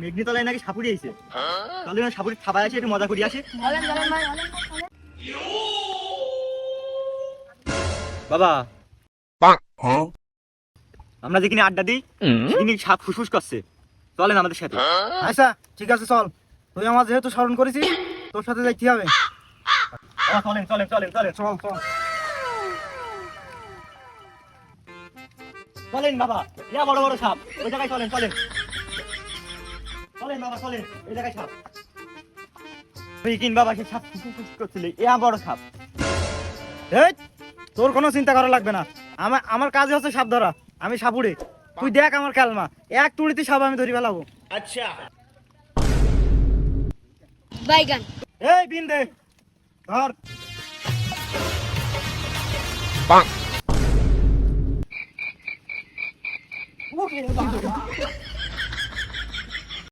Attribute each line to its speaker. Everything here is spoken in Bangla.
Speaker 1: মেঘনি তলায় নাকি সাপুরি আইছে? তাহলে না সাপুরি থাবায় আছে একটু মজা করি আসে?
Speaker 2: বলেন বলেন বলেন বলেন।
Speaker 1: বাবা। আমরা যেখানে আড্ডা দিই সেখানে সাপ ফুসফুস করছে। চলেন আমাদের সাথে।
Speaker 3: আচ্ছা ঠিক আছে চল। তুই আমার যেহেতু স্মরণ করেছিস তোর সাথে যাইতে হবে।
Speaker 1: চলেন চলেন চলেন চলেন।
Speaker 3: চল চল।
Speaker 1: চলেন বাবা। ইয়া বড় বড় সাপ। ওই জায়গায় চলেন চলেন। চলেন বাবা চলেন ওই জায়গায় সাপ কিন বাবা সে সাপ করছিল। বড় সাপ
Speaker 3: এই তোর কোনো চিন্তা করা লাগবে না। আমার আমার কাজই হচ্ছে সাপ ধরা। আমি সাপুড়ে। তুই দেখ আমার কালমা। এক তুড়িতে সাপ আমি ধরি ফেলাবো।
Speaker 2: বাইগান।
Speaker 3: এই বিন দে। ধর।